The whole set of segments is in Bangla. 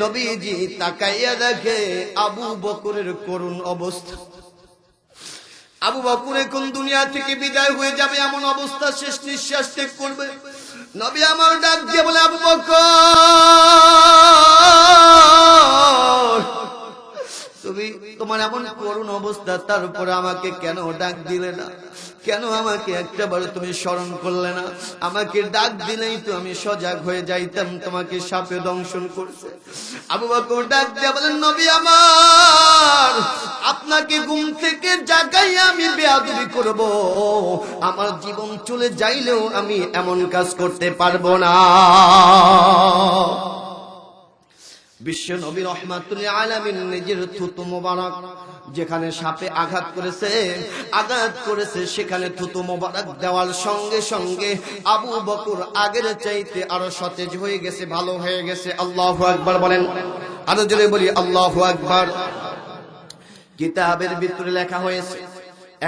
নবীজি তাকাইয়া দেখে আবু বকরের করুণ অবস্থা। আবু বকর এখন দুনিয়া থেকে বিদায় হয়ে যাবে, এমন অবস্থা শেষ নিঃশ্বাস ত্যাগ করবে। নবী আমার ডাক দিয়ে বলে, আবু বকর, তুমি তোমার এমন করুণ অবস্থা, তারপরে আমাকে কেন ডাক দিলে না? কেন আমাকে একটা বার তুমি স্মরণ করলে না? আমাকে ডাক দিলেই তো আমি সজাগ হয়ে যাইতাম, তোমাকে সাপে দংশন করছে আবু বকর ডাক দিয়ে বলেন, নবী আমার, আপনাকে ঘুম থেকে জাগাই আমি বেয়াদবি করব। আমার জীবন চলে যাইলেও আমি এমন কাজ করতে পারব না। বিশ্ব নবী রহমাতুল্লাহ আলামিন নিজের থুতু মোবারক যেখানে সাপে আঘাত করেছে আঘাত করেছে, সেখানে থুতু মোবারক দেওয়ার সঙ্গে সঙ্গে আবু বকর আগের চাইতে আরও সতেজ হয়ে গেছে, ভালো হয়ে গেছে। আল্লাহ আকবার বলেন। আরও জোরে বলি, আল্লাহ আকবার। কিতাবের ভিতরে লেখা হয়েছে,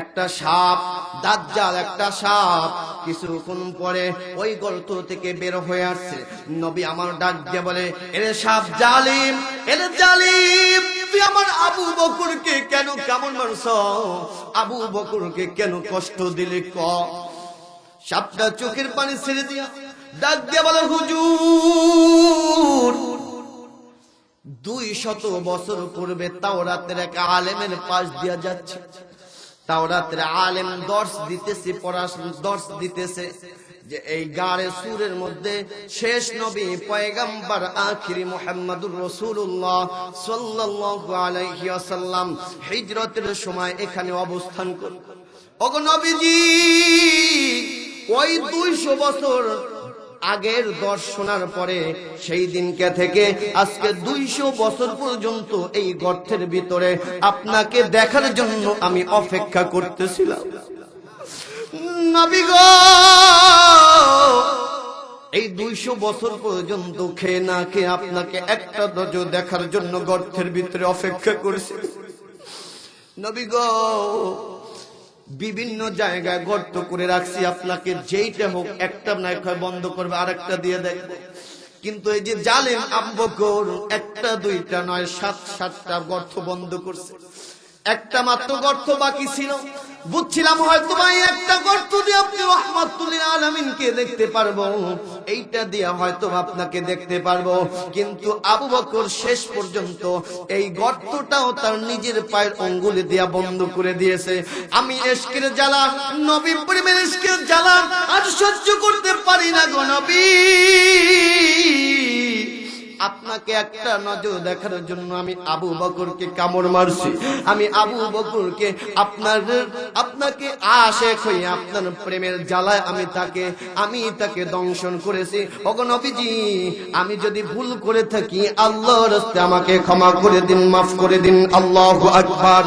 একটা সাপ দাজ্জাল একটা সাপ। কিছুক্ষণ পরে ওই গর্ত থেকে বের হয়ে আসছে। নবী আমার ডাক দিয়ে বলে, এরে সাপ জালিম, এরে জালিম দুই শত বছর পূর্বে তাওরাতের এক আলেমের পাশ দিয়া যাচ্ছে। তাওরাতের আলেম দর্শ দিতেছে পড়াশোনা দর্শ দিতেছে যে এই গাড়ে সুরের মধ্যে শেষ নবী পয়গাম্বার আখিরি মুহাম্মাদুর রাসূলুল্লাহ সাল্লাল্লাহু আলাইহি হিজরতের সময় এখানে অবস্থান করে ওগো নবীজি, ওই 200 বছর আগের দর্শনার পরে সেই দিনকে থেকে আজকে দুইশো বছর পর্যন্ত এই গর্তের ভিতরে আপনাকে দেখার জন্য আমি অপেক্ষা করতেছিলাম। এই দুইশো বছর পর্যন্ত খেয়ে না খেয়ে আপনাকে একটা দজ দেখার জন্য গর্তের ভিতরে অপেক্ষা করেছি। নবী বিভিন্ন জায়গায় গর্ত করে রাখছি আপনাকে, যেইটা হোক, একটা না একটা বন্ধ করবে আর একটা দিয়ে দেয়। কিন্তু এই যে জালেম আব্বকর, একটা, দুইটা, নয়, সাত, সাতটা গর্ত বন্ধ করছে। একটা মাত্র গর্ত বাকি ছিল। বুঝছিলাম হয়তো ভাই একটা গর্ত দিয়ে আপনি রহমাতুল্লিল আলমিনকে দেখতে পারব। এইটা দিয়ে হয়তো আপনাকে দেখতে পারব। কিন্তু আবু বকর শেষ পর্যন্ত এই গর্তটাও তার নিজের পায়ের অঙ্গুলি দিয়া বন্ধ করে দিয়েছে। আমি এসকের জ্বালা নবী পরিমের এসকের জ্বালা আজ সহ্য করতে পারি না গো নবী। আপনাকে একটা নজর দেখার জন্য আমি আবু বকরকে কামড় মারছি। আমি আবু বকরকে আপনার, আপনাকে আশেক হয়ে আপনার প্রেমের জ্বালায় আমি তাকে আমি তাকে দংশন করেছি। নবীজি, আমি যদি ভুল করে থাকি, আল্লাহর রাস্তে আমাকে ক্ষমা করে দিন, মাফ করে দিন। আল্লাহ আকবার।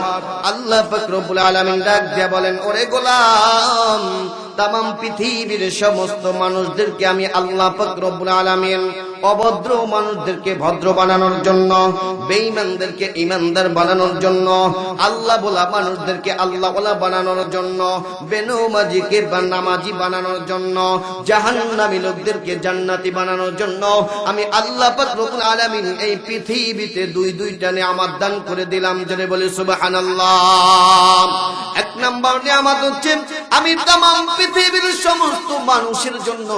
আল্লাহ পাক রব্বুল আলামিন ডাক দিয়ে বলেন, ওরে গোলাম তাম পৃথিবীর সমস্ত মানুষদেরকে আমি আল্লাহ পাক রব্বুল আলামিন অভদ্র মানুষদেরকে ভদ্র বানানোর জন্য, বেঈমানদেরকে ইমানদার বানানোর জন্য, আল্লাহ বলা মানুষদেরকে আল্লাহ বলা বানানোর জন্য, বেনমাজিকে নামাজি বানানোর জন্য, জাহান্নামী লোকদেরকে জান্নাতি বানানোর জন্য, আমি আল্লাহ পাক রব্বুল আলামিন এই পৃথিবীতে দুই দুইটা নিয়ামত দান করে দিলাম জনে বলে সুবহানাল্লাহ। এক নাম্বার নিয়ামত হচ্ছে, আমি তামাম পৃথিবীর সমস্ত মানুষের জন্য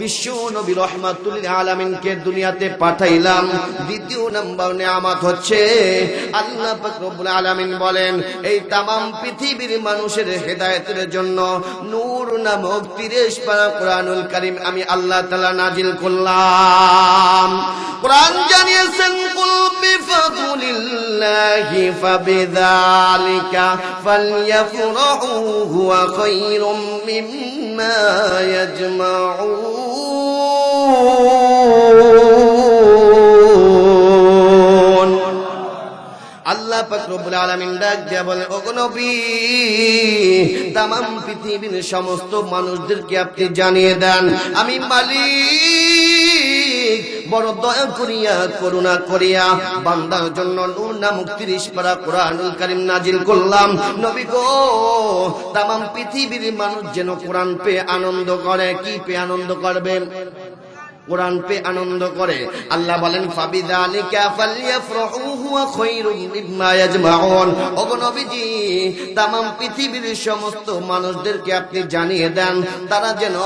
বিশ্ব নবী রহমাতুল আলমিনকে দুনিয়াতে পাঠাইলাম। দ্বিতীয় নম্বর নিয়ামত হচ্ছে, আল্লাহ পাক রব্বুল আলামিন বলেন, এই তামাম পৃথিবীর মানুষের হেদায়েতের জন্য নূর নামক 30 পারা কোরআনুল কারীম আমি আল্লাহ তাআলা নাজিল করলাম। কোরআন জানিয়েছেন খায়রুম মিম্মা يجمعون. আল্লাহ পাক রব্বুল আলামিন ডাক দিয়া বলেন ওগো নবী, তামাম পৃথিবীর সমস্ত মানুষদেরকে আপনি জানিয়ে দেন, আমি মালিক। বড় দয়া করিয়া, করুণা করিয়া বান্দার জন্য নূর নামক তিরিশ পারা কোরআনুল কারিম নাজিল করলাম। নবী গো, তামাম পৃথিবীর মানুষ যেন কোরআন পেয়ে আনন্দ করে, কি পে আনন্দ করবে? কোরআন পে আনন্দ করে। আল্লাহ বলেন খায়রুম মিম্মা ওগো নবীজি, তামাম পৃথিবীর সমস্ত মানুষদেরকে আপনি জানিয়ে দেন, তারা যেন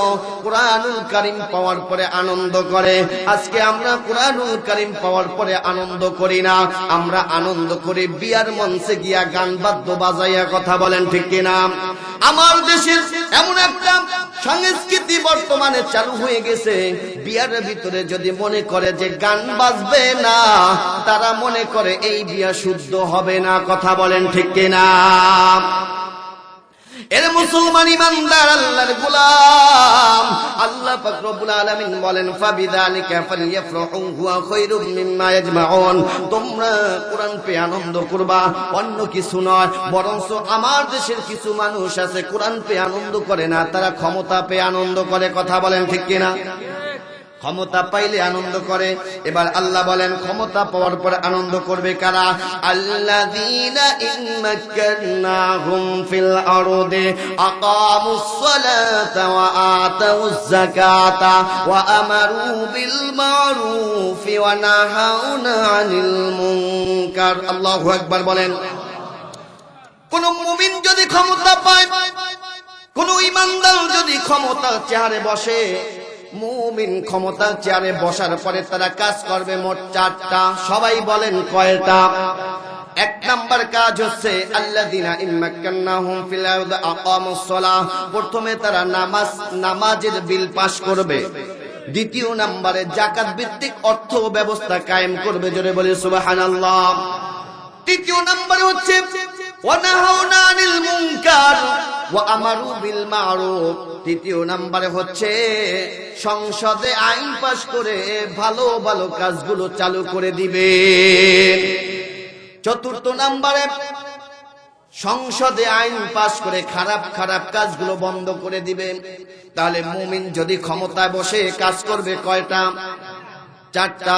কোরআনুল কারীম পাওয়ার পরে আনন্দ করে। আজকে আমরা কোরআনুল কারীম পাওয়ার পরে আনন্দ করি না। আমরা আনন্দ করে বিয়ার মঞ্চে গিয়া গান বাদ্য বাজাইয়া কথা বলেন, ঠিক কিনা? আমার দেশের এমন একটা সংস্কৃতি বর্তমানে চালু হয়ে গেছে। বিয়ার ভিতরে যদি মনে করে যে গান বাজবে না, তারা মনে করে এই বিয়া শুদ্ধ হবে না, কথা বলেন ঠিক কিনা? এর মুসলমান ইমানদার আল্লাহর গোলাম। আল্লাহ পাক রব্বুল আলামিন বলেন ফাবিযালিকা হুয়া খায়রুম মিম্মা তোমরা কোরআন পে আনন্দ করবা, অন্য কিছু নয়, বরঞ্চ আমার দেশের কিছু মানুষ আছে, কোরআন পে আনন্দ করে না, তারা ক্ষমতা পে আনন্দ করে, কথা বলেন ঠিক কিনা? ক্ষমতা পাইলে আনন্দ করে। এবার আল্লাহ বলেন, ক্ষমতা পাওয়ার পর আনন্দ করবে কারা? আল্লাযীনা ইম্মাক্কারনাহুম ফিল আল্লাহু বলেন, কোন মুমিন যদি ক্ষমতা পায়, কোন ইমানদার যদি ক্ষমতা চেহারে বসে মুমিন ক্ষমতা চেয়ারে বসার পরে তারা কাজ করবে মোট চারটা। সবাই বলেন কয়টা? এক নাম্বার কাজ হচ্ছে, আল্লাযিনা ইম্মাক্কান্নাহুম ফিল আরদি প্রথমে তারা নামাজ, নামাজের বিল পাস করবে। দ্বিতীয় নাম্বারে জাকাত ভিত্তিক অর্থ ব্যবস্থা কায়েম করবে, জোরে বলে সুবহানাল্লাহ। তৃতীয় নাম্বারে হচ্ছে ওয়ানাহাউনা আনিল মুনকার ওয়া আমারু তৃতীয় নাম্বারে হচ্ছে সংসদে আইন পাশ করে ভালো ভালো কাজগুলো চালু করে দিবে। চতুর্থ নাম্বারে সংসদে আইন পাশ করে খারাপ খারাপ কাজগুলো বন্ধ করে দিবে। তাহলে মুমিন যদি ক্ষমতায় বসে কাজ করবে কয়টা? চারটা।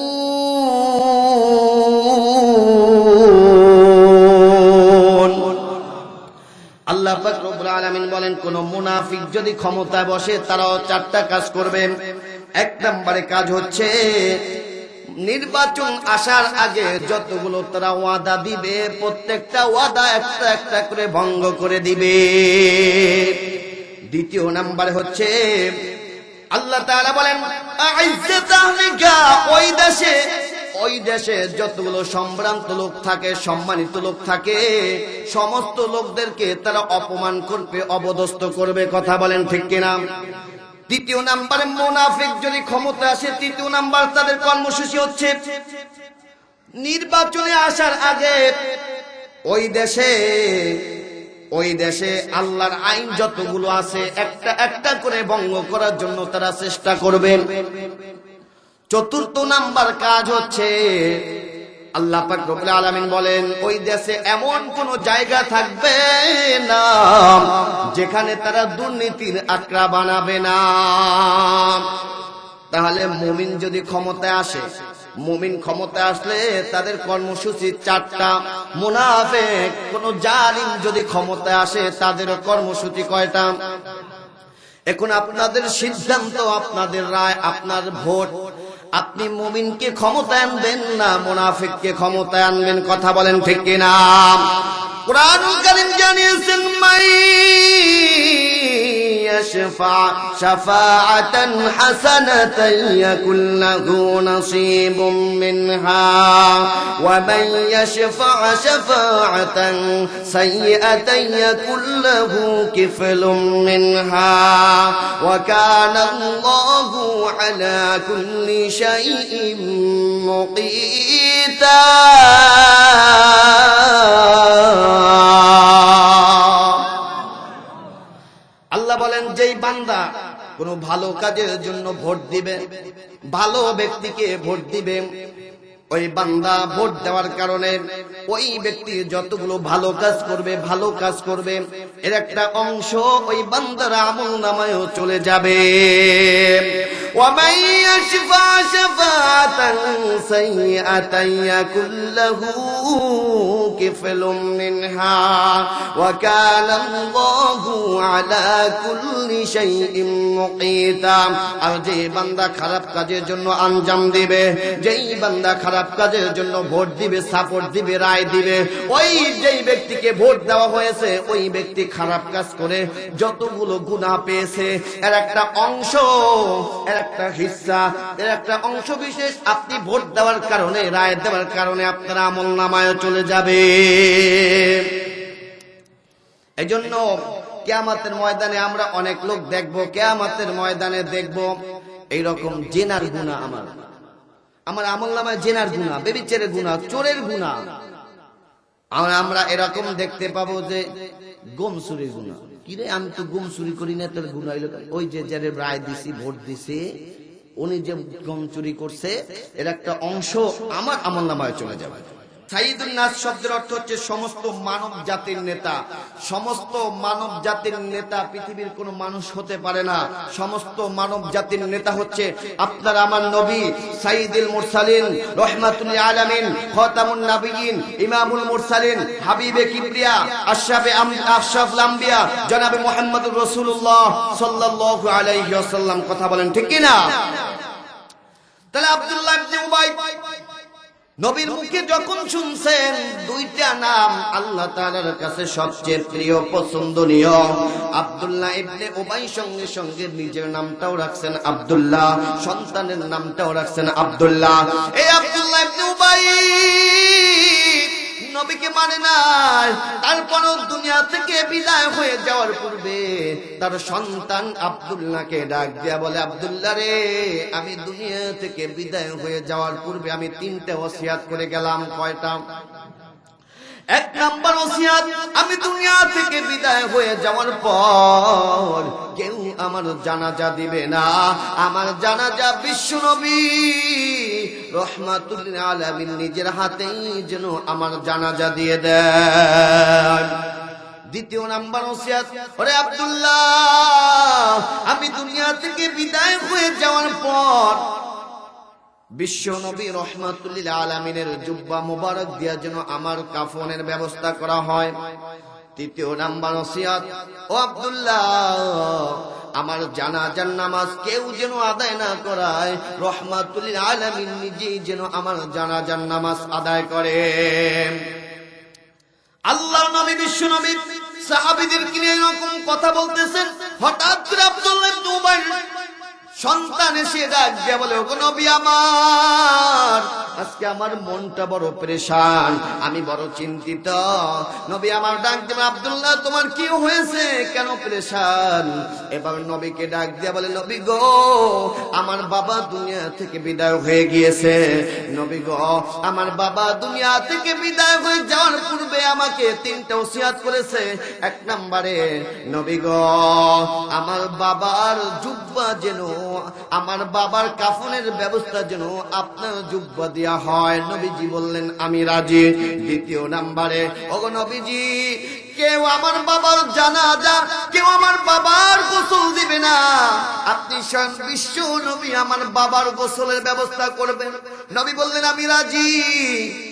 আল্লাহ পাক রব্বুল আলামিন বলেন, কোন মুনাফিক যদি ক্ষমতায় বসে, তারাও চারটা কাজ করবে। এক নম্বরে কাজ হচ্ছে, নির্বাচন আসার আগে যতগুলো তারা ওয়াদা দিবে, প্রত্যেকটা ওয়াদা একটা একটা করে ভঙ্গ করে দিবে। দ্বিতীয় নাম্বার হচ্ছে, আল্লাহ তাআলা বলেন ওই দেশে ওই দেশে যতগুলো সম্ভ্রান্ত লোক থাকে, সম্মানিত লোক থাকে, সমস্ত লোকদেরকে তারা অপমান করবে অবদস্ত করবে, কথা বলেন ঠিক কিনা? তৃতীয় নাম্বারে, মোনাফিক যদি ক্ষমতা আসে, তৃতীয় নাম্বার তাদের কর্মসূচি হচ্ছে নির্বাচনে আসার আগে ওই দেশে ওই দেশে আল্লাহর আইন যতগুলো আছে, একটা একটা করে ভঙ্গ করার জন্য তারা চেষ্টা করবেন চতুর্থ নাম্বার কাজ হচ্ছে, আল্লাহ পাক রব্বুল আলামিন বলেন, ওই দেশে এমন কোন জায়গা থাকবে না যেখানে তারা দুর্নীতির আকড়া বানাবে না। তাহলে মুমিন যদি ক্ষমতায় আসে, মুমিন ক্ষমতায় আসলে তাদের কর্মসূচি চারটা। মুনাফেক, কোন জালিম যদি ক্ষমতায় আসে, তাদেরও কর্মসূচি কয়টা? এখন আপনাদের সিদ্ধান্ত, আপনাদের রায়, আপনার ভোট আপনি মুমিনকে ক্ষমতা আনবেন না, মুনাফিককে ক্ষমতা আনবেন, কথা বলেন ঠিক কিনা? কোরআন কারিম জানিয়েছেন, মাই يشفع شفاعة حسنة يكن له نصيب منها. ومن يشفع شفاعة سيئة يكن له كفل منها. وكان الله على كل شيء مقيتا. আল্লাহ বলেন, যেই বান্দা কোন ভালো কাজের জন্য ভোট দিবে, ভালো ব্যক্তিকে ভোট দিবে, ওই বান্দা ভোট দেওয়ার কারণে ওই ব্যক্তি যতগুলো ভালো কাজ করবে, ভালো কাজ করবে, এর একটা অংশ ওই বান্দার আমল নামায় চলে যাবে। কুল্লাহু আলা কুল্লি শাইইন মুকীতা। আর যে বান্দা খারাপ কাজের জন্য আঞ্জাম দিবে, যেই বান্দা খারাপ কাজের জন্য ভোট দিবে সাপোর্ট দিবে, রায় দিবে, ওই যেই ব্যক্তিকে ভোট দেওয়া হয়েছে, ওই ব্যক্তি খারাপ কাজ করে যতগুলো গুনাহ পেয়েছে। এর একটা অংশ, এর একটা হিস্সা এর একটা অংশ বিশেষ আপনি ভোট দেওয়ার কারণে, রায় দেওয়ার কারণে আপনার আমল নামায় চলে যাবে। এই জন্য কেয়ামাতের ময়দানে আমরা অনেক লোক দেখব, কেয়ামাতের ময়দানে দেখব, এইরকম জেনার গুণা আমার। আমার আমল নামায় জেনার গুণা বেবিচের গুণা, চোরের গুণা। আমরা এরকম দেখতে পাবো যে গম চুরির গুণা। কিরে আমি তো গম চুরি করি না, তোর গুণা ওই যে যারে রায় দিছি, ভোট দিছি, উনি যে গম চুরি করছে, এর একটা অংশ আমার আমল নামায় চলে যাবে। সাইদুল শব্দের অর্থ হচ্ছে সমস্ত মানব জাতির নেতা। সমস্ত মানব জাতির নেতা পৃথিবীর কোন মানুষ হতে পারে না। সমস্ত মানব জাতির নেতা হচ্ছে আপনার আমার নবী সাইদুল মুরসালিন, রহমাতুল আলামিন, খতামুন নাবিয়িন ইমামুল মুরসালিন, হাবিবে কিবরিয়া, আশরাফে আশরাফুল আম্বিয়া, জনাবে মুহাম্মদুর রাসূলুল্লাহ সাল্লাল্লাহু আলাইহি ওয়াসাল্লাম। কথা বলেন ঠিক কি না তাহলে আব্দুল্লাহ উবাই নবীর মুখে যখন শুনছেন, দুইটা নাম আল্লাহ তাআলার কাছে সবচেয়ে প্রিয়, পছন্দনীয়। আব্দুল্লাহ ইবনে ওবাই সঙ্গে সঙ্গে নিজের নামটাও রাখছেন আব্দুল্লাহ, সন্তানের নামটাও রাখছেন আব্দুল্লাহ। এই আব্দুল্লাহ ইবনে নবীকে মানে নাই। তারপরও দুনিয়া থেকে বিদায় হয়ে যাওয়ার পূর্বে তার সন্তান আব্দুল্লাহকে ডাক দিয়া বলে, আব্দুল্লাহ রে, আমি দুনিয়া থেকে বিদায় হয়ে যাওয়ার পূর্বে আমি তিনটে ওসিয়াত করে গেলাম, কয়টা? এক নাম্বার ওসিয়াত, আমি দুনিয়া থেকে বিদায় হয়ে যাওয়ার পর কেউ আমার জানাজা দিবে না। আমার জানাজা বিশ্ব নবী রহমাতুল আলামিন নিজের হাতেই যেন আমার জানাজা দিয়ে দেয় দ্বিতীয় নাম্বার ওসিয়াত, ওরে আব্দুল্লাহ, আমি দুনিয়া থেকে বিদায় হয়ে যাওয়ার পর বিশ্ব নবী রহমাতুল্লিল আলমিনের জুব্বা মুবারক দিয়া যেন আমার কাফনের ব্যবস্থা করা হয়। তৃতীয় নাম্বার ও আব্দুল্লাহ আমার জানাজার নামাজ কেউ যেন আদায় না করায় রহমাতুল আলমিন নিজেই যেন আমার জানাজার নামাজ আদায় করে। আল্লাহ নবী বিশ্ব নবী সাহাবিদের কিনে এরকম কথা বলতেছেন। হঠাৎ করে আব্দুল্লাহ সন্তান এসে ডাক দিয়া বলে, ওগো নবী আমার, আজকে আমার মনটা বড় পরেশান, আমি বড় চিন্তিত। নবী আমার ডাক দেবে, আব্দুল্লাহ, তোমার কি হয়েছে? কেন পরেশান? এবার নবীকে ডাক দিয়া বলে, নবী গো, আমার বাবা দুনিয়া থেকে বিদায় হয়ে গিয়েছে। নবী গো, আমার বাবা দুনিয়া থেকে বিদায় হয়ে যাওয়ার পূর্বে আমাকে তিনটা ওসিয়াত করেছে। এক নম্বরে, নবী গো, আমার বাবার জুব্বা যেন আমার বাবার কাফনের ব্যবস্থা যেন আপনার জুব্বা দেয়া হয়। নবীজি বললেন, আমি রাজি। দ্বিতীয় নাম্বারে, ওগো নবীজি, কেউ আমার বাবার জানাজা, কেউ আমার বাবার গোসল দিবে না। আপনি স্বয়ং বিশ্ব নবী, আমার বাবার গোসলের ব্যবস্থা করবেন। নবী বললেন, আমি রাজি।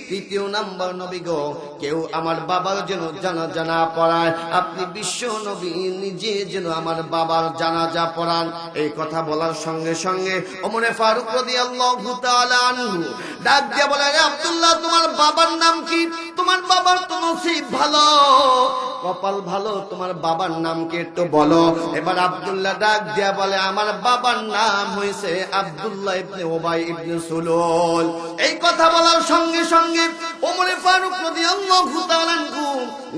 তৃতীয় নাম্বার নবী গো, কেউ আমার বাবার যেন জানা জানা পড়ায়। আপনি বিশ্ব নবী, নিজে যেন আমার বাবার জানা যা পড়ান। এই কথা বলার সঙ্গে সঙ্গে অমরে ফারুক রদি আল্লাহ ডাক দিয়ে বলে আব্দুল্লাহ, তোমার বাবার নাম কি? তোমার বাবার তো নসিব ভালো। কপাল ভালো, তোমার বাবার নাম কি একটু বলো। এবার আব্দুল্লাহ ডাক দিয়া বলে, আমার বাবার নাম হয়েছে আব্দুল্লাহ ইবনে ওবাই ইবনে সুলুল। এই কথা বলার সঙ্গে সঙ্গে ওমরে ফারুক রাদিয়াল্লাহু তাআলা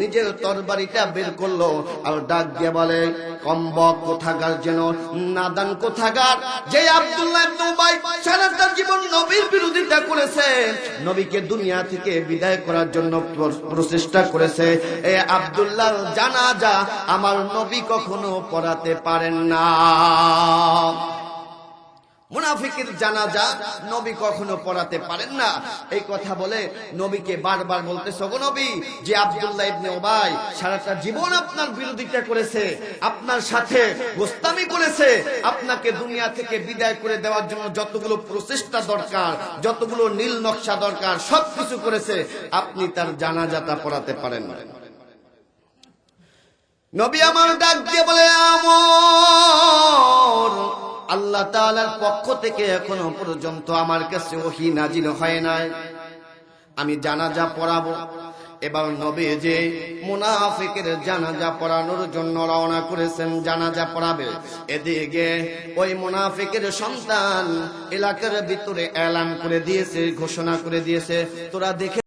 নিজের তরবারিটা বের করল আর ডাক দিয়ে বলে, কম্বক কোথাকার যেন, নাদান কোথাকার? যে আব্দুল্লাহ ইবনে উবাই সারাটা জীবন নবীর বিরোধিতা করেছে, নবীকে দুনিয়া থেকে বিদায় করার জন্য প্রচেষ্টা করেছে। এ আব্দুল্লাহ জানাজা আমার নবী কখনো পড়াতে পারেন না। মুনাফিকের জানাজা নবী কখনো পড়াতে পারেন না। এই কথা বলে নবীকে বারবার বলতে গো নবী, যে আব্দুল্লাহ ইবনে ওবাই সারাটা জীবন আপনার বিরোধিতা করেছে, আপনার সাথে গোস্তামি করেছে, আপনাকে দুনিয়া থেকে বিদায় করে দেওয়ার জন্য যতগুলো প্রচেষ্টা দরকার, যতগুলো নীল নকশা দরকার, সবকিছু করেছে, আপনি তার জানাজাটা পড়াতে পারেন না। নবী আমার ডাক দিয়ে বলে, আমর, আল্লাহ তাআলার পক্ষ থেকে এখনও পর্যন্ত আমার কাছে ওহি নাজিল হয় নাই। আমি জানাজা পড়াবো। এবার নবী যে মুনাফিকের জানাজা পড়ানোর জন্য রওনা করেছেন, জানাজা পড়াবে। এদিকে ওই মুনাফিকের সন্তান এলাকার ভিতরে এলান করে দিয়েছে, ঘোষণা করে দিয়েছে, তোরা দেখে